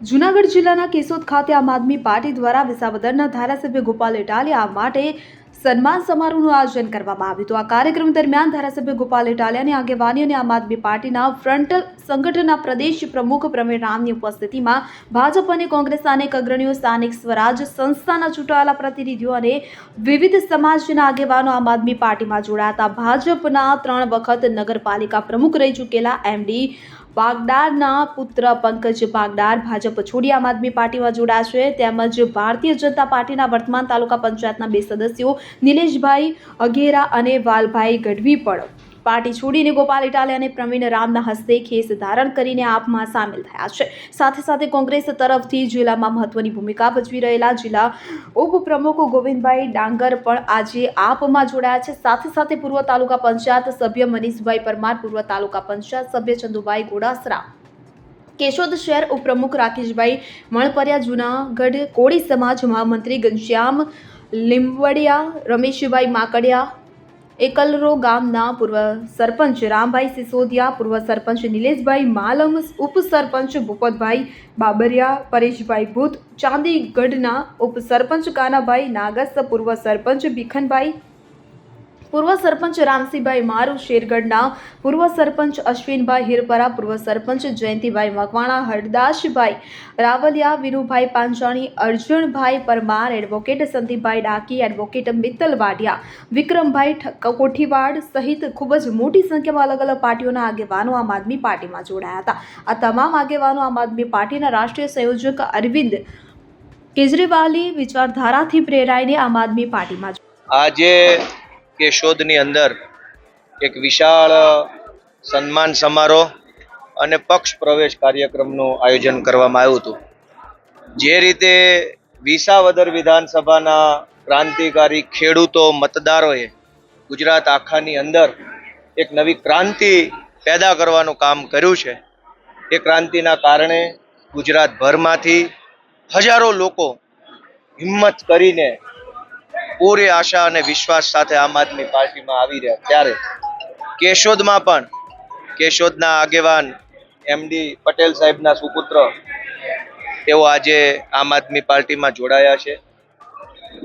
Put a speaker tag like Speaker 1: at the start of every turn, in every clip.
Speaker 1: જૂનાગઢ જિલ્લાના કેશોદ ખાતે આમ આદમી પાર્ટી દ્વારા વિસાવદરના ધારાસભ્ય ગોપાલ ઇટાલિયા માટે સન્માન સમારોહનું આયોજન કરવામાં આવ્યું હતું. આ કાર્યક્રમ દરમિયાન ધારાસભ્ય ગોપાલ ઇટાલિયાની આગેવાની અને આમ આદમી પાર્ટીના ફ્રન્ટલ સંગઠનના પ્રદેશ પ્રમુખ પ્રવીણ રામની ઉપસ્થિતિમાં ભાજપ અને કોંગ્રેસના અનેક અગ્રણીઓ, સ્થાનિક સ્વરાજ સંસ્થાના ચૂંટાયેલા પ્રતિનિધિઓ અને વિવિધ સમાજના આગેવાનો આમ આદમી પાર્ટીમાં જોડાયા હતા. ભાજપના ત્રણ વખત નગરપાલિકા પ્રમુખ રહી ચૂકેલા એમડી બાગડારના પુત્ર પંકજ બાગદાર ભાજપ છોડી આમ આદમી પાર્ટીમાં જોડાયા છે. તેમજ ભારતીય જનતા પાર્ટીના વર્તમાન તાલુકા પંચાયતના બે સદસ્યો નિલેશભાઈ અઘેરા અને વાલભાઈ ગઢવી પણ પાર્ટી છોડીને ગોપાલ ઇટાલિયા અને પ્રવીણ રામના હસ્તે ખેસ ધારણ કરીને આપમાં સામેલ થયા છે. સાથે સાથે કોંગ્રેસ તરફથી જિલ્લામાં મહત્વની ભૂમિકા ભજવી રહેલા જિલ્લા ઉપપ્રમુખ ગોવિંદભાઈ ડાંગર પણ આજે આપમાં જોડાયા છે. સાથે સાથે પૂર્વ તાલુકા પંચાયત સભ્ય મનીષભાઈ પરમાર, પૂર્વ તાલુકા પંચાયત સભ્ય ચંદુભાઈ ગોડાસરા, કેશોદ શહેર ઉપપ્રમુખ રાકેશભાઈ મણપરિયા, જુનાગઢ કોળી સમાજ મહામંત્રી ઘનશ્યામ લીંબડિયા, રમેશભાઈ માકડિયા એકલરો ગામના પૂર્વ સરપંચ રામભાઈ સિસોદિયા, પૂર્વ સરપંચ નિલેશભાઈ માલમ ઉપસરપંચ ભૂપતભાઈ બાબરિયા, પરેશભાઈ ભૂત, ચાંદીગઢના ઉપસરપંચ કાનાભાઈ નાગસ, પૂર્વ સરપંચ ભીખનભાઈ પૂર્વ સરપંચ રામસિંહભાઈ મારુ શેરગઢના, પૂર્વ સરપંચ અશ્વિનભાઈ હિરપરા, પૂર્વ સરપંચ જયંતિભાઈ મકવાણા, હરદાસભાઈ રાવલિયા, વિરુભાઈ પાંચાણી અર્જુનભાઈ પરમાર, એડવોકેટ સંદીપભાઈ ડાકી, એડવોકેટ મિત્તલ વાઢિયા, વિક્રમભાઈ કોઠીવાડ સહિત ખૂબ જ મોટી સંખ્યામાં અલગ અલગ પાર્ટીઓના આગેવાનો આમ આદમી પાર્ટીમાં જોડાયા હતા. આ તમામ આગેવાનો આમ આદમી પાર્ટીના રાષ્ટ્રીય સંયોજક અરવિંદ કેજરીવાલી વિચારધારાથી પ્રેરાઈને આમ આદમી પાર્ટીમાં
Speaker 2: આજે કેશોદની અંદર એક વિશાળ સન્માન સમારોહ અને પક્ષ પ્રવેશ કાર્યક્રમનું આયોજન કરવામાં આવ્યું હતું. જે રીતે વિસાવદર વિધાનસભાના ક્રાંતિકારી ખેડૂતો મતદારોએ ગુજરાત આખાની અંદર એક નવી ક્રાંતિ પેદા કરવાનું કામ કર્યું છે. એ ક્રાંતિના કારણે ગુજરાતભરમાંથી હજારો લોકો હિંમત કરીને પૂરી આશા અને વિશ્વાસ સાથે આમ આદમી પાર્ટીમાં આવી રહ્યા ત્યારે કેશોદમાં પણ, કેશોદના આગેવાન એમડી પટેલ સાહેબના સુપુત્ર તેઓ આજે આમ આદમી પાર્ટીમાં જોડાયા છે.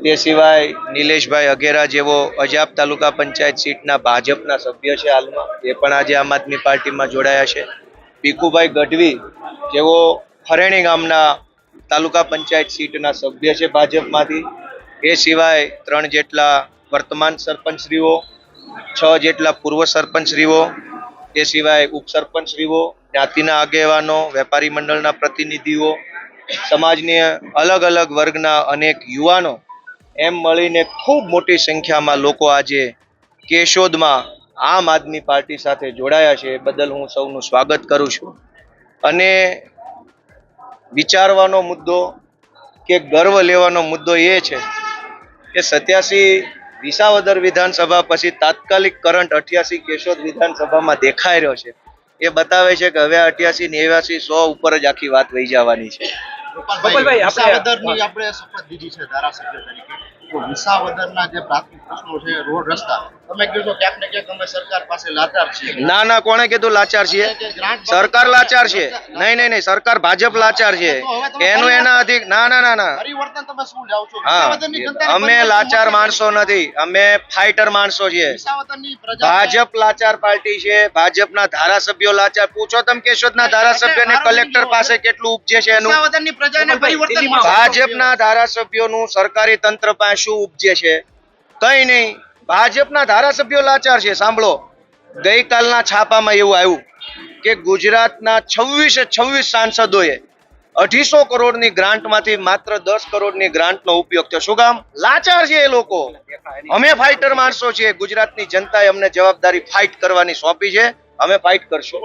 Speaker 2: તે સિવાય નિલેશભાઈ અઘેરા જેવો અજાબ તાલુકા પંચાયત સીટના ભાજપના સભ્ય છે હાલમાં, એ પણ આજે આમ આદમી પાર્ટીમાં જોડાયા છે. ભીખુભાઈ ગઢવી જેઓ હરેણી ગામના તાલુકા પંચાયત સીટના સભ્ય છે ભાજપમાંથી એ સિવાય ત્રણ જેટલા વર્તમાન સરપંચશ્રીઓ, છ જેટલા પૂર્વ સરપંચશ્રીઓ, એ સિવાય ઉપસરપંચશ્રીઓ જ્ઞાતિના આગેવાનો, વેપારી મંડળના પ્રતિનિધિઓ, સમાજની અલગ અલગ વર્ગના અનેક યુવાનો એમ મળીને ખૂબ મોટી સંખ્યામાં લોકો આજે કેશોદમાં આમ આદમી પાર્ટી સાથે જોડાયા છે. એ બદલ હું સૌનું સ્વાગત કરું છું. અને વિચારવાનો મુદ્દો કે ગર્વ લેવાનો મુદ્દો એ છે કે સત્યાસી વિસાવદર વિધાનસભા પછી તાત્કાલિક કરંટ અઠ્યાસી કેશોદ વિધાનસભામાં દેખાઈ રહ્યો છે. એ બતાવે છે કે હવે અઠ્યાસી નેવ્યાસી સો ઉપર જ આખી વાત વહી જવાની છે.
Speaker 3: ગોપાલભાઈ, આપણે-
Speaker 4: વિસાવદરની આપણે શપથ લીધી છે ધારાસભ્ય તરીકે. તો વિસાવદરના જે પ્રાથમિક પ્રશ્નો છે રોડ રસ્તા. તમે કહો ક્યાંક ને ક્યાંક અમે સરકાર પાસે લાચાર છીએ.
Speaker 2: ના ના કોણે કીધું લાચાર છીએ? સરકાર લાચાર છે. નહીં નહીં નહીં સરકાર ભાજપ લાચાર છે. એનું એના અધિક ના ના ના ના.
Speaker 4: પરિવર્તન તમે શું લાવો છો?
Speaker 2: હા. અમે લાચાર માણસો નથી. અમે ફાઇટર માણસો છીએ. ભાજપ લાચાર પાર્ટી છે. ભાજપના ધારાસભ્યો લાચાર પૂછો તમે કેશોદના ધારાસભ્યને કલેક્ટર પાસે કેટલું ઉપજે છે એનું? ભાજપના ધારાસભ્યોનું સરકારી તંત્ર પાસે શું ઉપજે છે? કઈ નહીં. ભાજપના ધારાસભ્યો લાચાર છે, સાંભળો. ગઈકાલના છાપામાં એવું આવ્યું કે ગુજરાતના છવ્વીસે છવ્વીસ સાંસદોએ અઢીસો કરોડની ગ્રાન્ટમાંથી માત્ર દસ કરોડની ગ્રાન્ટનો ઉપયોગ થયો. શું કામ? લાચાર છે એ લોકો. અમે ફાઇટર માણસો છીએ. ગુજરાતની જનતાએ અમને જવાબદારી ફાઇટ કરવાની સોંપી છે. અમે ફાઇટ કરશું.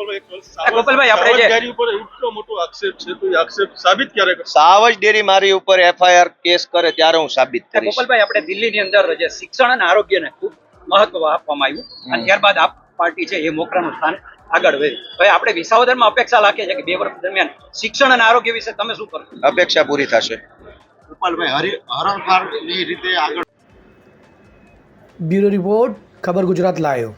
Speaker 3: ગોપાલભાઈ, આપણે જે-
Speaker 5: ઉપર એટલો મોટો આક્ષેપ છે તો એ આક્ષેપ સાબિત ક્યારે કરશે?
Speaker 2: સાવજ ડેરી મારી ઉપર એફઆઈઆર કેસ કરે ત્યારે હું સાબિત કરીશ.
Speaker 3: ગોપાલભાઈ આપણે દિલ્હીની અંદર જે શિક્ષણ અને આરોગ્યને ખૂબ મહત્વ આપવામાં આવ્યું. અને ત્યારબાદ આપ પાર્ટી છે એ મોકરાનું સ્થાન આગળ વધે હવે આપણે વિસાવદરમાં અપેક્ષા રાખીએ છીએ કે બે વર્ષ દરમિયાન શિક્ષણ અને આરોગ્ય વિશે તમે શું કરશો
Speaker 2: અપેક્ષા પૂરી થશે.
Speaker 4: ગોપાલભાઈ હરણ હરણફાળની રીતે આગળ
Speaker 6: બ્યુરો રિપોર્ટ ખબર ગુજરાત લાયો.